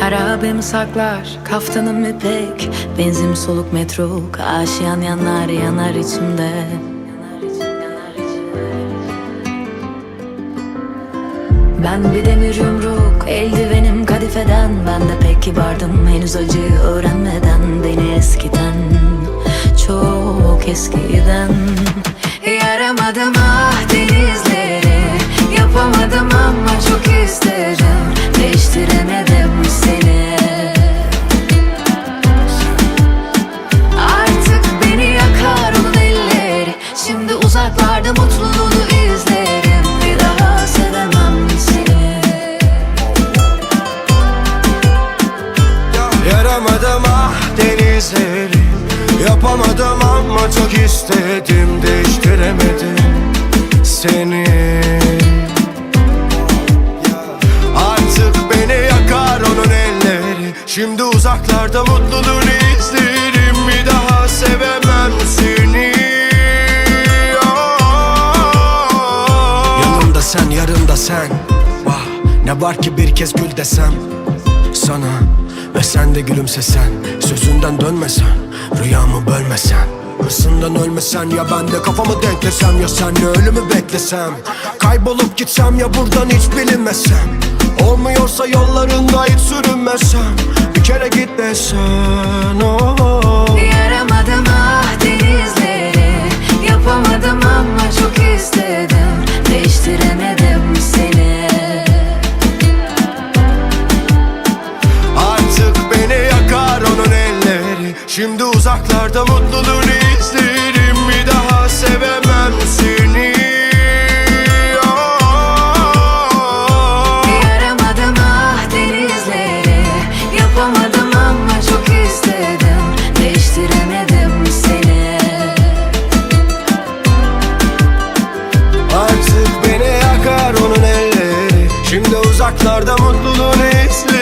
Harabemi saklar, kaftanım ipek. Benzin soluk metro, aşiyan yanar yanar içimde Ben bir demir yumruk, eldivenim kadifeden. Ben de pek kibardım henüz acıyı öğrenmeden. Beni eskiden, çok eskiden. Yaramadım ah denizleri Yapamadım ama çok isterim. Değiştiremedim seni. Artık beni yakar onun elleri. Şimdi uzaklarda mutluluğunu denizleri Yapamadım ama çok istedim Değiştiremedim seni. Artık beni yakar onun elleri. Şimdi uzaklarda mutluluğunu izlerim Bir daha sevemem seni. Yanımda sen yarımda sen. Vah ne var ki bir kez gül desem sana Ve sen de gülümsesen Sözünden dönmesen Rüyamı bölmesen. Hırsından ölmesen ya ben de kafamı denklesem Ya senle ölümü beklesem. Kaybolup gitsem ya buradan hiç bilinmesem. Olmuyorsa yollarında hiç sürünmesem. Bir kere git desen oh. Yaramadım ah denizleri Yapamadım ama çok istedim Şimdi uzaklarda mutluluğunu izlerim Bir daha sevemem seni. Yaramadım ah denizleri Yapamadım ama çok istedim Değiştiremedim seni. Artık beni yakar onun elleri. Şimdi uzaklarda mutluluğunu izlerim.